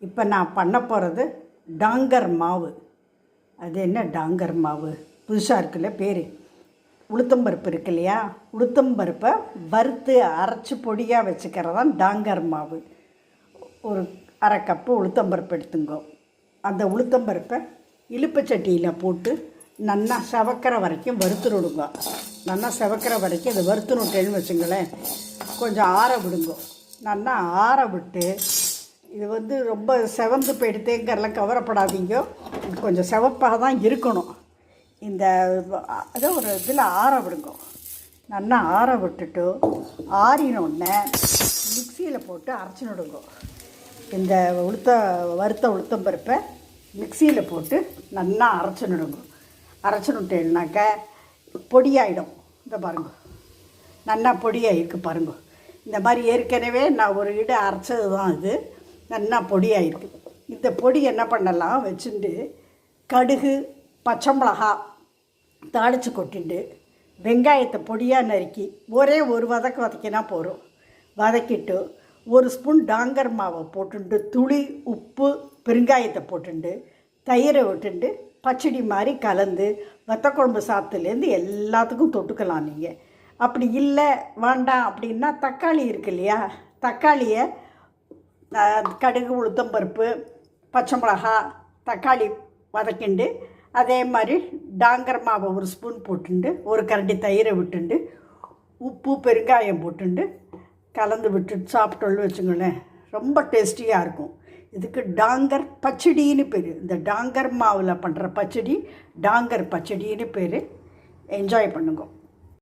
இப்போ நான் பண்ண போகிறது டாங்கர் மாவு. அது என்ன டாங்கர் மாவு? புதுசாக இருக்குல்ல பேர். உளுத்தம்பருப்பு இருக்கு இல்லையா? உளுத்தம்பருப்பை வறுத்து அரைச்சி பொடியாக வச்சுக்கிறது தான் டாங்கர் மாவு. ஒரு அரை கப்பு உளுத்தம்பருப்பு எடுத்துங்கோ. அந்த உளுத்தம்பருப்பை இலுப்பச்சட்டியில் போட்டு நல்லா செவக்கிற வரைக்கும் வறுத்துடுங்க. நல்லா செவக்கிற வரைக்கும் அதை வறுத்துனுட்டேன்னு வச்சுங்களேன். கொஞ்சம் ஆற விடுங்க. நல்லா ஆற விட்டு இது வந்து ரொம்ப செவந்து போயிடுத்தேங்கிறலாம் கவரப்படாதீங்க கொஞ்சம் செவப்பாக தான் இருக்கணும். இந்த அதை ஒரு இதில் ஆற விடுங்க. நல்லா ஆற விட்டுட்டு ஆறினோடனே மிக்சியில் போட்டு அரைச்சி விடுங்க. இந்த உளுத்த வறுத்த உளுத்தம் பருப்பை மிக்சியில் போட்டு நல்லா அரைச்சி விடுங்க. அரைச்சி விட்டேன்னாக்க பொடியாயிடும். இந்த பாருங்க. நல்லா பொடியாக இருக்குது பாருங்க. இந்த மாதிரி ஏற்கனவே நான் ஒரு இடு அரைச்சது தான் இது. நல்லா பொடியாயிருக்கு இந்த பொடி என்ன பண்ணலாம் வச்சுட்டு கடுகு பச்சை மிளகா தாளித்து கொட்டிண்டு வெங்காயத்தை பொடியாக நறுக்கி ஒரே ஒரு வதக்கு வதக்கினா போதும். வதக்கிட்டு ஒரு ஸ்பூன் டாங்கர் மாவை போட்டுண்டு துளி உப்பு பெருங்காயத்தை போட்டுண்டு தயிரை விட்டுண்டு பச்சடி மாதிரி கலந்து வத்தக்குழம்பு சாத்துலேருந்து எல்லாத்துக்கும் தொட்டுக்கலாம் நீங்கள் அப்படி இல்லை வேண்டாம் அப்படின்னா தக்காளி இருக்கு இல்லையா? தக்காளியை கடுகு உளுத்தம் பருப்பு பச்சை மிளகா தக்காளி வதக்கிண்டு அதே மாதிரி டாங்கர் மாவை ஒரு ஸ்பூன் போட்டுண்டு ஒரு கரண்டி தயிரை விட்டுண்டு உப்பு பெருங்காயம் போட்டுண்டு கலந்து விட்டுட்டு சாப்பிட்டோன்னு வச்சுங்களேன் ரொம்ப டேஸ்டியாக இருக்கும். இதுக்கு டாங்கர் பச்சடின்னு பேர் இந்த டாங்கர் மாவில் பண்ணுற பச்சடி டாங்கர் பச்சடின்னு பேர் என்ஜாய் பண்ணுங்க.